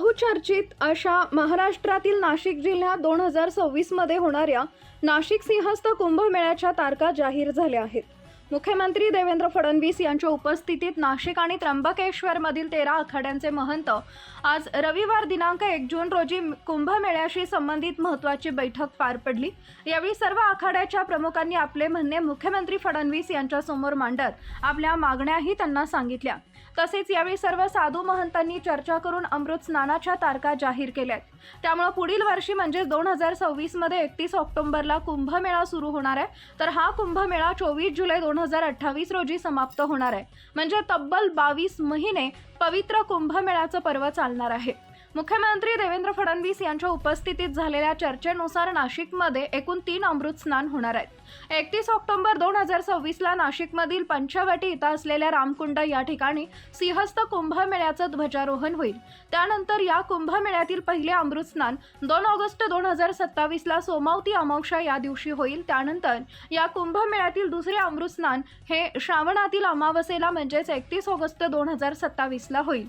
बहुचर्चित अशा महाराष्ट्रातील नाशिक जिल्ह्यात दोन हजार सव्वीसमध्ये होणाऱ्या नाशिक सिंहस्थ कुंभमेळ्याच्या तारखा जाहीर झाल्या आहेत. मुख्यमंत्री देवेंद्र फडणवीस यांच्या उपस्थितीत नाशिक आणि त्र्यंबकेश्वरमधील तेरा आखाड्यांचे महंत आज रविवार दिनांक एक जून रोजी कुंभमेळ्याशी संबंधित महत्त्वाची बैठक पार पडली. यावेळी सर्व आखाड्याच्या प्रमुखांनी आपले म्हणणे मुख्यमंत्री फडणवीस यांच्यासमोर मांडत आपल्या मागण्याही त्यांना सांगितल्या. तसेच यावेळी सर्व साधू महंतांनी चर्चा करून अमृत स्नानाच्या तारखा जाहीर केल्यात. त्यामुळे पुढील वर्षी म्हणजे दोन हजार सव्वीसमध्ये एकतीस ऑक्टोबरला कुंभमेळा सुरू होणार आहे. तर हा कुंभमेळा चोवीस जुलै दोन हजार अठ्ठावीस रोजी समाप्त होणार आहे. म्हणजे तब्बल बावीस महिने पवित्र कुंभमेळाचं पर्व चालणार आहे. मुख्यमंत्री देवेंद्र फडणवीस यांच्या उपस्थितीत झालेल्या चर्चेनुसार नाशिकमध्ये एकूण तीन अमृत स्नान होणार आहेत. एकतीस ऑक्टोबर दोन हजार सव्वीसला नाशिकमधील पंचवटी इथं असलेल्या रामकुंड या ठिकाणी सिंहस्थ कुंभमेळ्याचं ध्वजारोहण होईल. त्यानंतर या कुंभमेळ्यातील पहिले अमृत स्नान दोन ऑगस्ट दोन हजार सत्तावीसला सोमावती अमावस्या या दिवशी होईल. त्यानंतर या कुंभमेळ्यातील दुसरे अमृत स्नान हे श्रावणातील अमावस्येला म्हणजेच एकतीस ऑगस्ट दोन हजार सत्तावीसला होईल.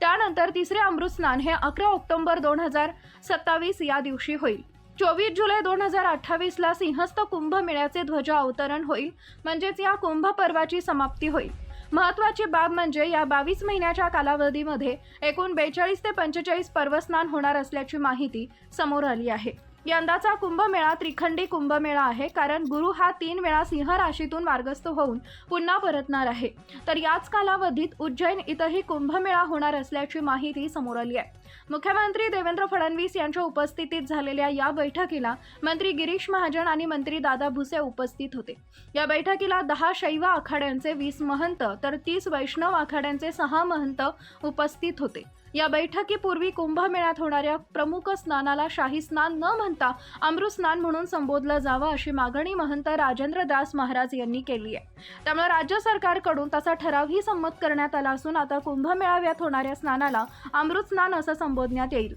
त्यानंतर तिसरे अमृत स्नान हे अकरा ऑक्टोबर दोन हजार सत्तावीस या दिवशी होईल. चोवीस जुलै दोन हजार अठ्ठावीसला सिंहस्थ कुंभमेळ्याचे ध्वज अवतरण होईल म्हणजेच या कुंभ पर्वाची समाप्ती होईल. महत्वाची बाब म्हणजे या बावीस महिन्याच्या कालावधीमध्ये एकूण बेचाळीस ते पंचेचाळीस पर्वस्नान होणार असल्याची माहिती समोर आली आहे. यंदाचा कुंभमेळा त्रिखंडी कुंभमेळा आहे कारण गुरु हा तीन वेळा सिंह राशीतून मार्गस्थ होऊन पुन्हा परतणार आहे. तर याच कालावधीत उज्जैन इथंही कुंभमेळा होणार असल्याची माहिती समोर आली आहे. मुख्यमंत्री देवेंद्र फडणवीस यांच्या उपस्थितीत झालेल्या या बैठकीला मंत्री गिरीश महाजन आणि मंत्री दादा भुसे उपस्थित होते. या बैठकीला दहा शैव आखाड्यांचे वीस महंत तर तीस वैष्णव आखाड्यांचे सहा महंत उपस्थित होते. या बैठकीपूर्वी कुंभमेळ्यात होणाऱ्या प्रमुख स्नानाला शाही स्नान न म्हणता अमृत स्नान म्हणून संबोधलं जावं अशी मागणी महंत राजेंद्र दास महाराज यांनी केली आहे. त्यामुळे राज्य सरकारकडून तसा ठरावही संमत करण्यात आला असून आता कुंभमेळाव्यात होणाऱ्या स्नानाला अमृत स्नान असं संबोधण्यात येईल.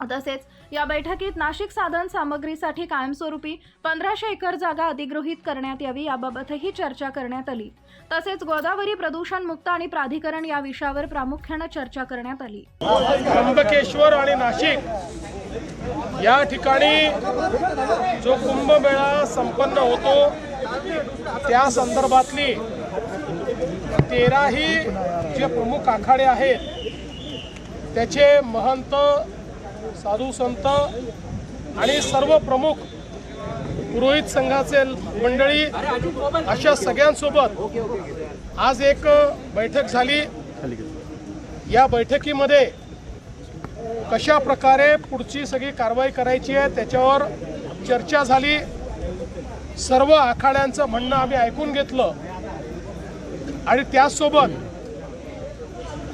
तसेच या बैठकीत नाशिक साधन सामग्रीसाठी कायमस्वरूपी पंधराशे एकर जागा अधिगृहीत करण्यात यावी याबाबतही चर्चा करण्यात आली. तसेच गोदावरी प्रदूषण मुक्त आणि प्राधिकरण या विषयावर प्रामुख्यानं चर्चा करण्यात आली. त्र्यंबकेश्वर आणि नाशिक या ठिकाणी जो कुंभमेळा संपन्न होतो त्या संदर्भातली तेराही जे प्रमुख आखाडे आहेत त्याचे महंत साधू संत आणि सर्व प्रमुख पुरोहित संघाचे मंडळी अशा सगळ्यांसोबत आज एक बैठक झाली. या बैठकीमध्ये कशा प्रकारे पुढची सगळी कारवाई करायची आहे त्याच्यावर चर्चा झाली. सर्व आखाड्यांचं म्हणणं आम्ही ऐकून घेतलं. आणि त्याचसोबत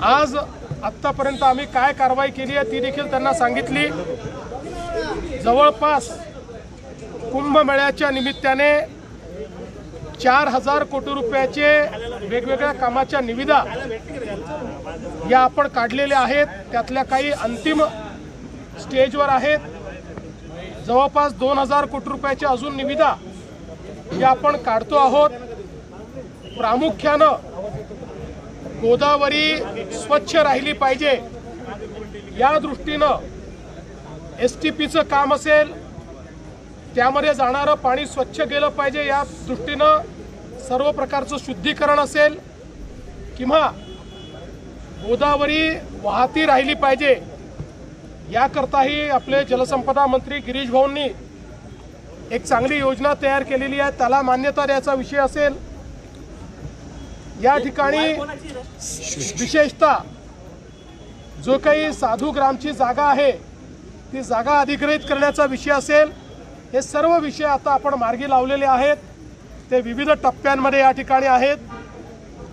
आज आत्तापर्यंत आम्ही काय कारवाई केली आहे ती देखील त्यांना सांगितली. जवळपास कुंभमेळ्याच्या निमित्ताने चार हजार कोटी रुपयाचे वेगवेगळ्या कामाच्या निविदा या आपण काढलेल्या आहेत. त्यातल्या काही अंतिम स्टेजवर आहेत. जवळपास दोन हजार कोटी रुपयाच्या अजून निविदा या आपण काढतो आहोत. प्रामुख्यानं गोदावरी स्वच्छ राहिली पाहिजे. या दृष्टीनं एस टी पीचं काम असेल त्यामध्ये जाणारं पाणी स्वच्छ गेलं पाहिजे या दृष्टीनं सर्व प्रकारचं शुद्धीकरण असेल किंवा गोदावरी वाहती राहिली पाहिजे. याकरताही आपले जलसंपदा मंत्री गिरीश भाऊंनी एक चांगली योजना तयार केलेली आहे. त्याला मान्यता द्यायचा विषय असेल या ठिकाणी विशेषतः जो काही साधू ग्रामची जागा आहे ती जागा अधिग्रहित करण्याचा विषय असेल हे सर्व विषय आता आपण मार्गी लावलेले आहेत. ते विविध टप्प्यांमध्ये या ठिकाणी आहेत.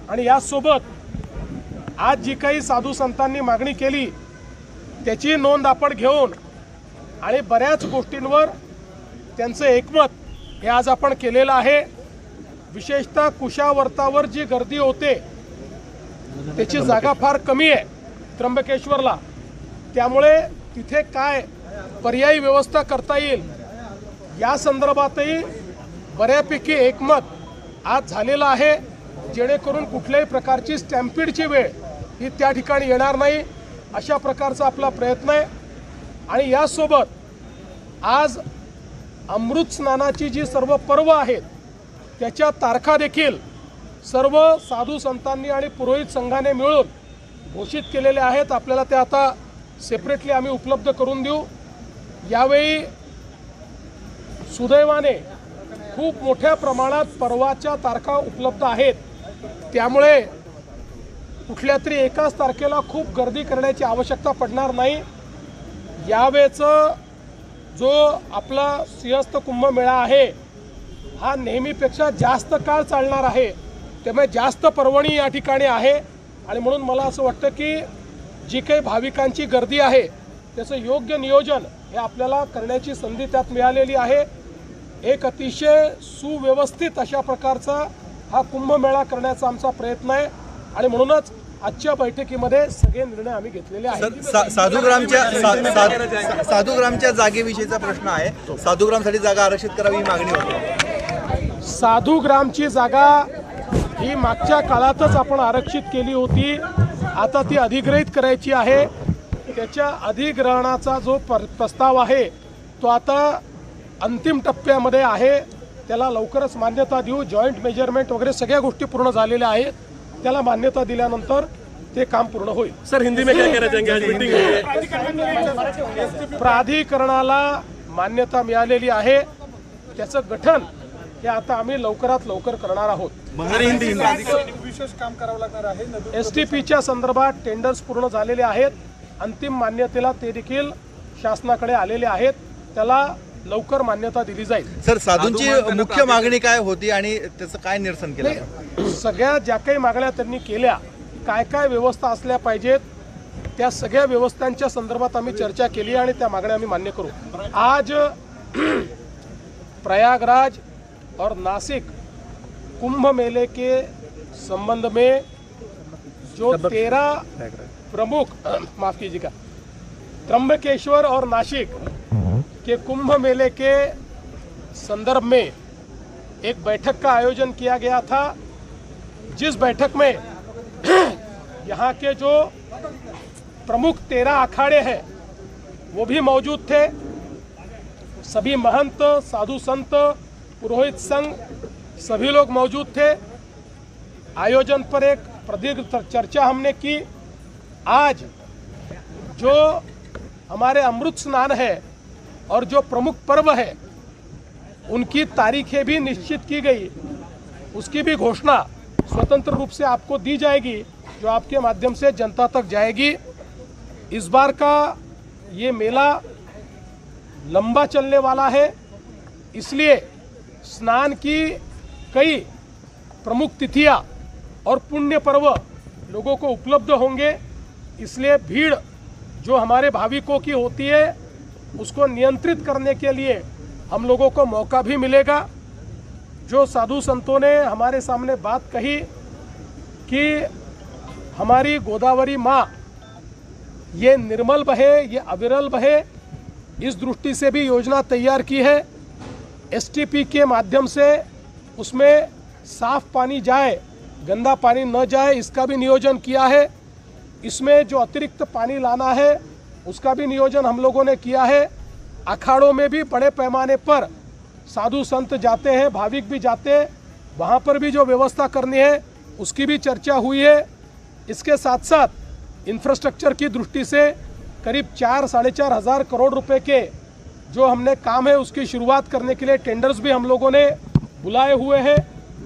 आणि यासोबत आज जी काही साधू संतांनी मागणी केली त्याची नोंद आपण घेऊन आणि बऱ्याच गोष्टींवर त्यांचं एकमत हे आज आपण केलेलं आहे. विशेषतः कुशावर्तावर जी गर्दी होते त्याची जागा फार कमी आहे त्र्यंबकेश्वरला. त्यामुळे तिथे काय पर्यायी व्यवस्था करता येईल या संदर्भातही बऱ्यापैकी एकमत आज झालेलं आहे जेणेकरून कुठल्याही प्रकारची स्टॅम्पीडची वेळ ही त्या ठिकाणी येणार नाही अशा प्रकारचा आपला प्रयत्न आहे. आणि यासोबत आज अमृत स्नानाची जी सर्व पर्व आहेत त्याच्या तारखा देखील सर्व साधू संतांनी आणि पुरोहित संघाने मिळून घोषित केलेल्या आहेत. आपल्याला त्या आता सेपरेटली आम्ही उपलब्ध करून देऊ. यावेळी सुदैवाने खूप मोठ्या प्रमाणात पर्वाच्या तारखा उपलब्ध आहेत. त्यामुळे कुठल्या तरी एकाच तारखेला खूप गर्दी करण्याची आवश्यकता पडणार नाही. यावेळेचं जो आपला सिंहस्थ कुंभमेळा आहे हा नेहमीपेक्षा जास्त काळ चालणार आहे. त्यामुळे जास्त पर्वणी या ठिकाणी आहे. आणि म्हणून मला असं वाटतं की जी काही भाविकांची गर्दी आहे त्याचं योग्य नियोजन हे आपल्याला करण्याची संधी त्यात मिळालेली आहे. एक अतिशय सुव्यवस्थित अशा प्रकारचा हा कुंभमेळा करण्याचा आमचा प्रयत्न आहे. आणि म्हणूनच आजच्या बैठकीमध्ये सगळे निर्णय आम्ही घेतलेले आहेत. सर सा- साधूग्रामच्या साधूग्रामच्या जागेविषयीचा प्रश्न आहे. साधूग्रामसाठी जागा आरक्षित करावी ही मागणी होती. साधू ग्रामची जागा ही मागच्या काळातच आपण आरक्षित केली होती. आता ती अधिग्रहित करायची आहे. त्याच्या अधिग्रहणाचा जो पर प्रस्ताव आहे तो आता अंतिम टप्प्यामध्ये आहे. त्याला लवकरच मान्यता देऊ. जॉईंट मेजरमेंट वगैरे सगळ्या गोष्टी पूर्ण झालेल्या आहेत. त्याला मान्यता दिल्यानंतर ते काम पूर्ण होईल. सर हिंदी में क्या मीटिंग प्राधिकरणाला मान्यता मिळालेली आहे. त्याचं गठन हे आता आम्ही लवकरात लवकर करणार आहोत. Sir Hindi Hindi. S T पीच्या संदर्भात टेंडर्स पूर्ण झालेले आहेत. अंतिम मान्यतेला ते देखील शासनाकडे आलेले आहेत. त्याला लवकर मान्यता दिली जाईल. सर साधूंची मुख्य मागणी काय होती आणि त्याचं काय निरसन केलं? सगळ्या ज्या काही मागण्या त्यांनी केल्या काय काय व्यवस्था असल्या पाहिजेत त्या सगळ्या व्यवस्थांच्या संदर्भात आम्ही चर्चा केली आणि त्या मागण्या आम्ही मान्य करू. आज प्रयागराज और नासिक कुंभ मेले के संबंध में जो तेरह प्रमुख माफ़ कीजिएगा त्र्यंबकेश्वर और नासिक के कुंभ मेले के संदर्भ में एक बैठक का आयोजन किया गया था जिस बैठक में यहाँ के जो प्रमुख तेरह अखाड़े हैं वो भी मौजूद थे। सभी महंत साधु संत पुरोहित संघ, सभी लोग मौजूद थे। आयोजन पर एक प्रदीर्घ चर्चा हमने की। आज जो हमारे अमृत स्नान है और जो प्रमुख पर्व है, उनकी तारीखें भी निश्चित की गई। उसकी भी घोषणा स्वतंत्र रूप से आपको दी जाएगी, जो आपके माध्यम से जनता तक जाएगी। इस बार का ये मेला लंबा चलने वाला है, इसलिए स्नान की कई प्रमुख तिथियाँ और पुण्य पर्व लोगों को उपलब्ध होंगे। इसलिए भीड़ जो हमारे भाविकों की होती है, उसको नियंत्रित करने के लिए हम लोगों को मौका भी मिलेगा। जो साधु संतों ने हमारे सामने बात कही कि हमारी गोदावरी माँ, ये निर्मल बहे, ये अविरल बहे, इस दृष्टि से भी योजना तैयार की है। एसटीपी के माध्यम से उसमें साफ़ पानी जाए, गंदा पानी न जाए, इसका भी नियोजन किया है। इसमें जो अतिरिक्त पानी लाना है, उसका भी नियोजन हम लोगों ने किया है। अखाड़ों में भी बड़े पैमाने पर साधु संत जाते हैं, भाविक भी जाते हैं। वहाँ पर भी जो व्यवस्था करनी है, उसकी भी चर्चा हुई है। इसके साथ साथ इंफ्रास्ट्रक्चर की दृष्टि से करीब चार, साढ़े चार हज़ार करोड़ रुपए के जो हमने काम है उसकी शुरुआत करने के लिए टेंडर्स भी हम लोगों ने बुलाए हुए हैं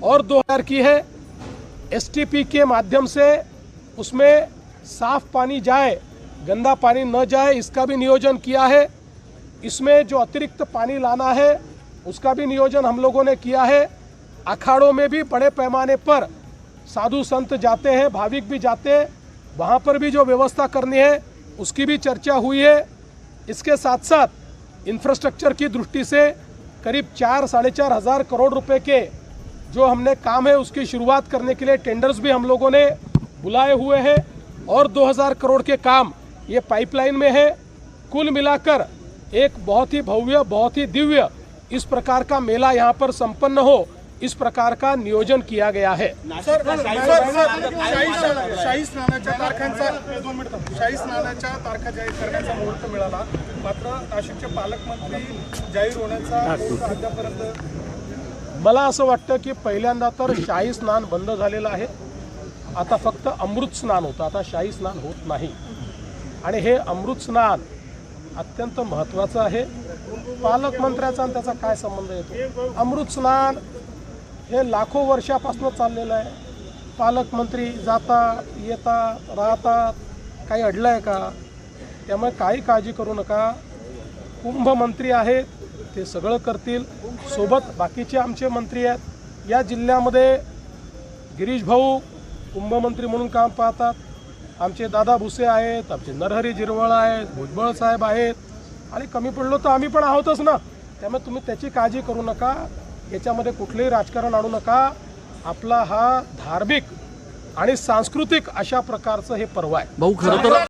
और दो हज़ार की है। एसटीपी के माध्यम से उसमें साफ़ पानी जाए, गंदा पानी न जाए, इसका भी नियोजन किया है। इसमें जो अतिरिक्त पानी लाना है, उसका भी नियोजन हम लोगों ने किया है। अखाड़ों में भी बड़े पैमाने पर साधु संत जाते हैं, भाविक भी जाते हैं। वहाँ पर भी जो व्यवस्था करनी है, उसकी भी चर्चा हुई है। इसके साथ साथ इंफ्रास्ट्रक्चर की दृष्टि से करीब चार, साढ़े चार हज़ार करोड़ रुपए के जो हमने काम है, उसकी शुरुआत करने के लिए टेंडर्स भी हम लोगों ने बुलाए हुए हैं और 2000 करोड़ के काम ये पाइपलाइन में है। कुल मिलाकर एक बहुत ही भव्य, बहुत ही दिव्य इस प्रकार का मेला यहाँ पर संपन्न हो। इस प्रकार का नियोजन किया गया है। सर शाही शाही स्नानाच्या तारखांचा दोन मिनिटं शाही स्नानाच्या तारखा जाहीर करण्याचा मुहूर्त मिळाला. मात्र नाशिकचे पालकमंत्री जाहीर होण्याचा मुहूर्त अद्यापर्यंत मला असं वाटतं की पहिल्यांदा तर शाही स्नान बंद झालेलं आहे. आता फक्त अमृत स्नान होतं. आता शाही स्नान होत नाही. आणि हे अमृत स्नान अत्यंत महत्त्वाचं आहे. पालकमंत्र्याचा आणि त्याचा काय संबंध येतो? अमृत स्नान हे लाखो वर्षापासून चाललेलं आहे. पालकमंत्री जातात येतात राहतात काही अडलं आहे का? त्यामुळे काही काळजी करू नका. कुंभमंत्री आहेत ते सगळं करतील. सोबत बाकीचे आमचे मंत्री आहेत. या जिल्ह्यामध्ये गिरीश भाऊ कुंभमंत्री म्हणून काम पाहतात. आमचे दादा भुसे आहेत आमचे नरहरी जिरवळ आहेत भुजबळ साहेब आहेत. आणि कमी पडलो तर आम्ही पण आहोतच ना. त्यामुळे तुम्ही त्याची काळजी करू नका. याच्यामध्ये कुठलंही राजकारण आणू नका. आपला हा धार्मिक आणि सांस्कृतिक अशा प्रकारचं हे पर्व आहे. भाऊ खरं तर